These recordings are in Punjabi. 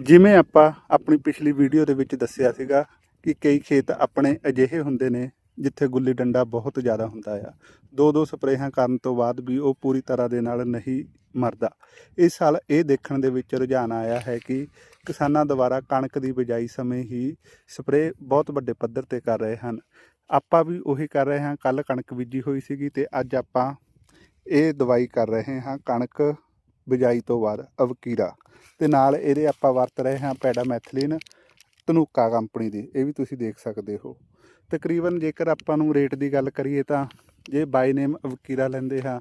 ਜਿਵੇਂ ਆਪਾਂ ਆਪਣੀ ਪਿਛਲੀ ਵੀਡੀਓ ਦੇ ਵਿੱਚ ਦੱਸਿਆ ਸੀਗਾ ਕਿ ਕਈ ਖੇਤ ਆਪਣੇ ਅਜਿਹੇ ਹੁੰਦੇ ਨੇ ਜਿੱਥੇ ਗੁੱਲੀ ਡੰਡਾ ਬਹੁਤ ਜ਼ਿਆਦਾ ਹੁੰਦਾ ਆ। ਦੋ ਦੋ ਸਪਰੇਹਾਂ ਕਰਨ ਤੋਂ ਬਾਅਦ ਵੀ ਉਹ ਪੂਰੀ ਤਰ੍ਹਾਂ ਦੇ ਨਾਲ ਨਹੀਂ ਮਰਦਾ। ਇਸ ਸਾਲ ਇਹ ਦੇਖਣ ਦੇ ਵਿੱਚ ਰੁਝਾਨ ਆਇਆ ਹੈ ਕਿ ਕਿਸਾਨਾਂ ਦੁਆਰਾ ਕਣਕ ਦੀ ਬਿਜਾਈ ਸਮੇਂ ਹੀ ਸਪਰੇਅ ਬਹੁਤ ਵੱਡੇ ਪੱਧਰ ਤੇ ਕਰ ਰਹੇ ਹਨ। ਆਪਾਂ ਵੀ ਉਹੀ ਕਰ ਰਹੇ ਹਾਂ। ਕੱਲ ਕਣਕ ਬੀਜੀ ਹੋਈ ਸੀਗੀ ਤੇ ਅੱਜ ਆਪਾਂ ਇਹ ਦਵਾਈ ਕਰ ਰਹੇ ਹਾਂ। ਕਣਕ ਬਿਜਾਈ ਤੋਂ ਬਾਅਦ ਅਵਕੀਰਾ। ਤੇ ਨਾਲ ਇਹਦੇ ਆਪਾਂ ਵਰਤ ਰਹੇ ਹਾਂ ਪੈਡਾਮੈਥਲਿਨ ਤਨੂਕਾ ਕੰਪਨੀ ਦੀ, ਇਹ ਵੀ ਤੁਸੀਂ ਦੇਖ ਸਕਦੇ ਹੋ। ਤਕਰੀਬਨ ਜੇਕਰ ਆਪਾਂ ਨੂੰ ਰੇਟ ਦੀ ਗੱਲ ਕਰੀਏ ਤਾਂ ਜੇ ਬਾਈ ਨੇਮ ਅਵਕੀਰਾ ਲੈਂਦੇ ਹਾਂ,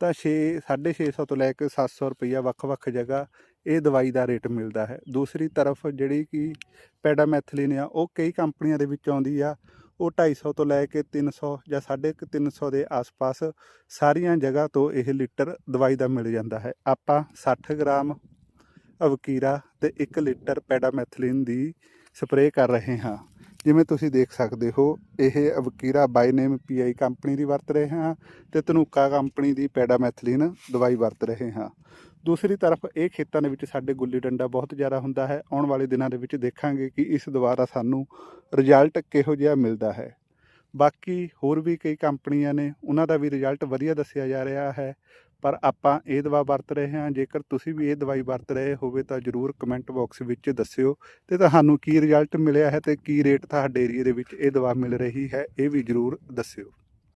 ਤਾਂ 6 650 ਤੋਂ ਲੈ ਕੇ 700 ਰੁਪਈਆ ਵੱਖ-ਵੱਖ ਜਗ੍ਹਾ ਇਹ ਦਵਾਈ ਦਾ ਰੇਟ ਮਿਲਦਾ ਹੈ। ਦੂਸਰੀ ਤਰਫ ਜਿਹੜੀ ਕਿ ਪੈਡਾਮੈਥਲਿਨ ਆ, ਉਹ ਕਈ ਕੰਪਨੀਆਂ ਦੇ ਵਿੱਚ ਆਉਂਦੀ ਆ। ਉਹ 250 ਤੋਂ ਲੈ ਕੇ 300 ਜਾਂ 350 ਦੇ ਆਸ-ਪਾਸ ਸਾਰੀਆਂ ਜਗ੍ਹਾ ਤੋਂ ਇਹ ਲੀਟਰ ਦਵਾਈ ਦਾ ਮਿਲ ਜਾਂਦਾ ਹੈ। ਆਪਾਂ 60 ਗ੍ਰਾਮ ਅਵਕੀਰਾ ਤੇ 1 ਲੀਟਰ ਪੈਡਾਮੈਥਲਿਨ ਦੀ ਸਪਰੇਅ ਕਰ ਰਹੇ ਹਾਂ। ਜਿਵੇਂ ਤੁਸੀਂ ਦੇਖ ਸਕਦੇ ਹੋ, ਇਹ ਅਵਕੀਰਾ ਬਾਈ ਨੇਮ ਪੀਆਈ ਕੰਪਨੀ ਦੀ ਵਰਤ ਰਹੇ ਹਾਂ ਤੇ ਤਨੂਕਾ ਕੰਪਨੀ ਦੀ ਪੈਡਾਮੈਥਲਿਨ ਦਵਾਈ ਵਰਤ ਰਹੇ ਹਾਂ। ਦੂਸਰੀ ਤਰਫ ਇਹ ਖੇਤਾਂ ਦੇ ਵਿੱਚ ਸਾਡੇ ਗੁੱਲੀ ਡੰਡਾ ਬਹੁਤ ਜ਼ਿਆਦਾ ਹੁੰਦਾ ਹੈ। ਆਉਣ ਵਾਲੇ ਦਿਨਾਂ ਦੇ ਵਿੱਚ ਦੇਖਾਂਗੇ ਕਿ ਇਸ ਦੁਆਰਾ ਸਾਨੂੰ ਰਿਜ਼ਲਟ ਕਿਹੋ ਜਿਹਾ ਮਿਲਦਾ ਹੈ। ਬਾਕੀ ਹੋਰ ਵੀ ਕਈ ਕੰਪਨੀਆਂ ਨੇ, ਉਹਨਾਂ ਦਾ ਵੀ ਰਿਜ਼ਲਟ ਵਧੀਆ ਦੱਸਿਆ ਜਾ ਰਿਹਾ ਹੈ, ਪਰ ਆਪਾਂ ਇਹ ਦਵਾ ਵਰਤ ਰਹੇ ਹਾਂ। ਜੇਕਰ ਤੁਸੀਂ ਵੀ ਇਹ ਦਵਾਈ ਵਰਤ ਰਹੇ ਹੋਵੇ ਤਾਂ ਜਰੂਰ ਕਮੈਂਟ ਬਾਕਸ ਵਿੱਚ ਦੱਸਿਓ ਤੇ ਤੁਹਾਨੂੰ ਕੀ ਰਿਜ਼ਲਟ ਮਿਲਿਆ ਹੈ ਤੇ ਕੀ ਰੇਟ ਤੁਹਾਡੇ ਏਰੀਏ ਦੇ ਵਿੱਚ ਇਹ ਦਵਾ ਮਿਲ ਰਹੀ ਹੈ, ਇਹ ਵੀ ਜਰੂਰ ਦੱਸਿਓ।